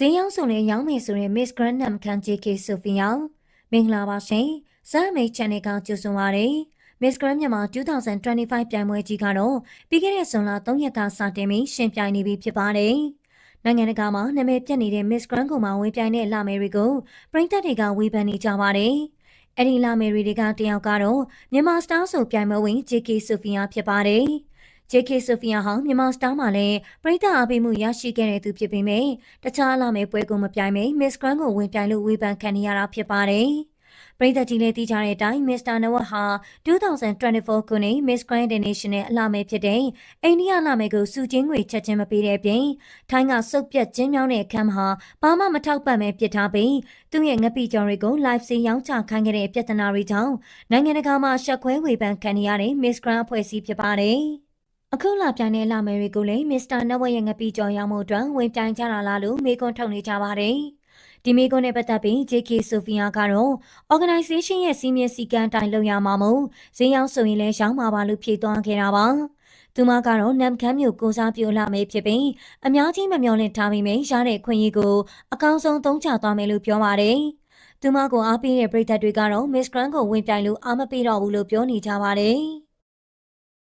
ဈေးရောက်ဆိုရင်ရောင်းမယ်ဆိုရင် Miss Grand နမ်ခန် JK Sophia မင်္ဂလာပါရှင်။ဇာမိတ် channel ကကြိုဆိုပါရစေ။ Miss Grand မြန်မာ2025ပြိုင်ပွဲကြီးကတော့ပြီးခဲ့တဲ့ဇွန်လ3ရက်ကစတင်ပြီးရှင်ပြိုင်နေပြီဖြစ်ပါတယ်။နိုင်ငံတကာမှာနာမည်ပြတ်နေတဲ့ Miss Grand ကိုမှဝင်ပြိုင်တဲ့လာမယ်တွေကိုပြည်သက်တွေကဝေဖန်နေကြပါတယ်။အဲ့ဒီလာမယ်တွေကတယောက်ကတော့မြန်မာစတားဆိုပြိုင်ပွဲဝင် JK Sophia ဖြစ်ပါတယ်။ JK ဆိုဖီယာဟာမြန်မာစတားမှာလည်းပြည်သက်အားပေးမှုရရှိခဲ့တဲ့သူဖြစ်ပေမဲ့တခြားလာမယ့်ပွဲကိုမပြိုင်မိ Miss Grand ကိုဝင်ပြိုင်လို့ဝေဖန်ခံနေရတာဖြစ်ပါတယ်။ပြည်သက်ကြီးလည်းသိကြတဲ့အတိုင်း Mr. Nawat ဟာ2024ခုနှစ် Miss Grand International အလှမယ်ဖြစ်တဲ့အိန္ဒိယလာမယ်ကိုစုချင်းငွေချက်ချင်းမပေးတဲ့အပြင်ထိုင်းကစုပ်ပြတ်ကျင်းမြောင်းတဲ့အခမ်းမှာဘာမှမထောက်ပံ့ပဲပြစ်ထားပြီးသူ့ရဲ့ငပိကြော်တွေကို live စီရောင်းချခိုင်းခဲ့တဲ့ပြဿနာတွေကြောင့်နိုင်ငံတကာမှာရှက်ခွဲဝေဖန်ခံနေရတဲ့ Miss Grand အဖွဲ့အစည်းဖြစ်ပါတယ်။ အခုလာပြိုင်တဲ့လာမယ်တွေကိုလည်းမစ္စတာနဝက်ရဲ့ငပီကျော်ရောင်းမှုအတွက်ဝင်ပြိုင်ကြတာလားလို့မေးခွန်းထုတ်နေကြပါတယ်။ဒီမေးခွန်းနဲ့ပတ်သက်ပြီး JK ဆိုဖီယာကတော့ organization ရဲ့စီမင်းစည်းကမ်းတိုင်းလုပ်ရမှာမို့ဈေးရောက်ဆိုရင်လည်းရောင်းမှာပါလို့ဖြေသွားခဲ့တာပါ။သူမကတော့နမ်ခမ်းမျိုးကိုစားပြိုလာမယ်ဖြစ်ပြီးအများကြီးမမျှော်လင့်ထားမိမယ်ရတဲ့ခွင့်ရကိုအကောင်းဆုံးသုံးချသွားမယ်လို့ပြောပါတယ်။သူမကိုအားပေးတဲ့ပရိသတ်တွေကတော့ Miss Grand ကိုဝင်ပြိုင်လို့အားမပေးတော့ဘူးလို့ပြောနေကြပါတယ်။